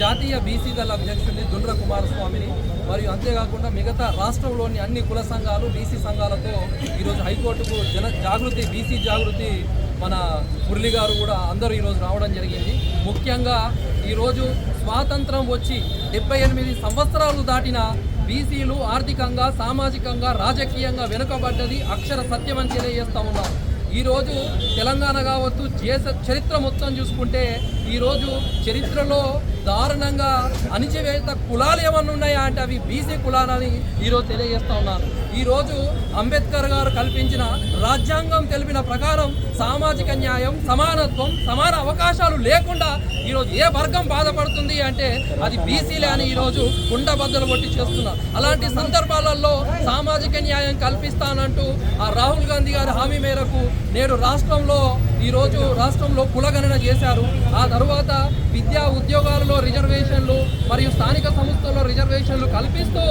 జాతీయ బీసీ దళ అధ్యక్షుడిని దుండ్ర కుమారస్వామిని మరియు అంతేకాకుండా మిగతా రాష్ట్రంలోని అన్ని కుల సంఘాలు బీసీ సంఘాలతో ఈరోజు హైకోర్టుకు జన జాగృతి బీసీ జాగృతి మన మురళి గారు కూడా అందరూ ఈరోజు రావడం జరిగింది. ముఖ్యంగా ఈరోజు స్వాతంత్రం వచ్చి డెబ్బై ఎనిమిది సంవత్సరాలు దాటిన బీసీలు ఆర్థికంగా సామాజికంగా రాజకీయంగా వెనుకబడ్డది అక్షర సత్యమని తెలియజేస్తా ఉన్నాం. ఈరోజు తెలంగాణ కావచ్చు దేశ చరిత్ర మొత్తం చూసుకుంటే ఈరోజు చరిత్రలో దారుణంగా అణిచివేత కులాలు ఏమన్నా ఉన్నాయా అంటే అవి బీసీ కులాలని ఈరోజు తెలియజేస్తా ఉన్నాను. ఈరోజు అంబేద్కర్ గారు కల్పించిన రాజ్యాంగం తెలిపిన ప్రకారం సామాజిక న్యాయం సమానత్వం సమాన అవకాశాలు లేకుండా ఈరోజు ఏ వర్గం బాధపడుతుంది అంటే అది బీసీలే అని ఈరోజు గుండబద్దలు కొట్టి చేస్తున్నారు అలాంటి సందర్భాలలో సామాజిక న్యాయం కల్పిస్తానంటూ ఆ రాహుల్ గాంధీ గారి హామీ మేరకు నేడు రాష్ట్రంలో ఈరోజు రాష్ట్రంలో కులగణన చేశారు. ఆ తరువాత విద్యా ఉద్యోగాలలో రిజర్వేషన్లు మరియు స్థానిక సంస్థల్లో రిజర్వేషన్లు కల్పిస్తూ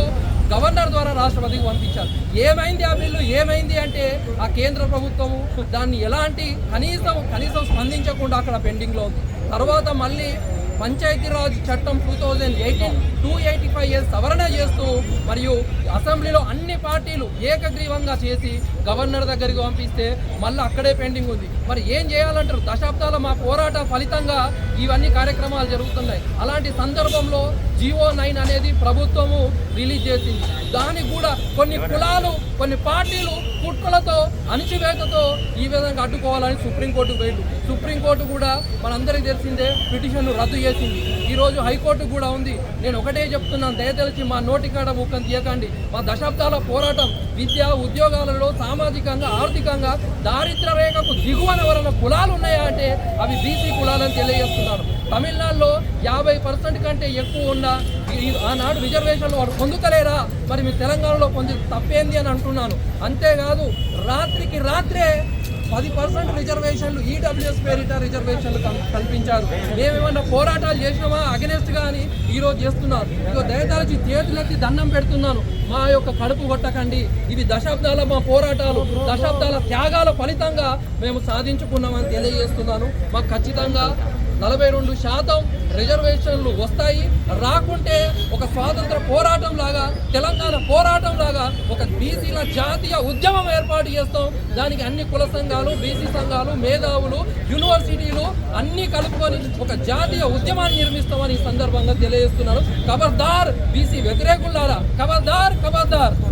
గవర్నర్ ద్వారా రాష్ట్రపతికి పంపించారు. ఏమైంది ఆ బిల్లు? ఏమైంది అంటే ఆ కేంద్ర ప్రభుత్వము దాన్ని ఎలాంటి కనీసం కనీసం స్పందించకుండా అక్కడ పెండింగ్లో ఉంది. తర్వాత మళ్ళీ పంచాయతీరాజ్ చట్టం two thousand eighteen two eighty five years సవరణ చేస్తూ మరియు అసెంబ్లీలో అన్ని పార్టీలు ఏకగ్రీవంగా చేసి గవర్నర్ దగ్గరికి పంపిస్తే మళ్ళీ అక్కడే పెండింగ్ ఉంది. మరి ఏం చేయాలంటారు? దశాబ్దాల మా పోరాట ఫలితంగా ఇవన్నీ కార్యక్రమాలు జరుగుతున్నాయి. అలాంటి సందర్భంలో జియో నైన్ అనేది ప్రభుత్వము రిలీజ్ చేసింది. దానికి కూడా కొన్ని కులాలు కొన్ని పార్టీలు కుట్రలతో అణిచివేతతో ఈ విధంగా అడ్డుకోవాలని సుప్రీంకోర్టు పోయిండు సుప్రీంకోర్టు కూడా మనందరికీ తెలిసిందే పిటిషన్ను రద్దు చేసింది. ఈరోజు హైకోర్టు కూడా ఉంది. నేను ఒకటే చెప్తున్నాను దయతలిచి మా నోటికాడ ముఖం తీయకండి. మా దశాబ్దాల పోరాటం విద్య ఉద్యోగాలలో సామాజికంగా ఆర్థికంగా దారిద్ర రేఖకు దిగువన వలన కులాలు ఉన్నాయా అంటే అవి బీసీ కులాలని తెలియజేస్తున్నారు. తమిళనాడులో యాభై పర్సెంట్ కంటే ఎక్కువ ఉన్న ఈ- ఆనాడు రిజర్వేషన్లు వాడు పొందుతలేరా? మరి మీ తెలంగాణలో పొంది తప్పేంది అని అంటున్నాను. అంతేకాదు రాత్రికి రాత్రే పది పర్సెంట్ రిజర్వేషన్లు ఈడబ్ల్యూఎస్ పేరిట రిజర్వేషన్లు కల్పించారు. మేమేమన్నా పోరాటాలు చేసినామా? అగెనెస్ట్ కానీ ఈరోజు చేస్తున్నారు. ఇక దయదాచి చేతులెత్తి దండం పెడుతున్నాను. మా యొక్క కడుపు కొట్టకండి. ఇవి దశాబ్దాల మా పోరాటాలు. దశాబ్దాల త్యాగాల ఫలితంగా మేము సాధించుకున్నామని తెలియజేస్తున్నాను. మాకు ఖచ్చితంగా నలభై రెండు శాతం రిజర్వేషన్లు వస్తాయి. రాకుంటే ఒక స్వాతంత్ర పోరాటం లాగా తెలంగాణ పోరాటం లాగా ఒక బీసీల జాతీయ ఉద్యమం ఏర్పాటు చేస్తాం. దానికి అన్ని కుల సంఘాలు బీసీ సంఘాలు మేధావులు యూనివర్సిటీలు అన్ని కలుపుకొని ఒక జాతీయ ఉద్యమాన్ని నిర్మిస్తామని ఈ సందర్భంగా తెలియజేస్తున్నారు. ఖబర్దార్ బీసీ వ్యతిరేకులారా ఖబర్దార్ ఖబర్దార్.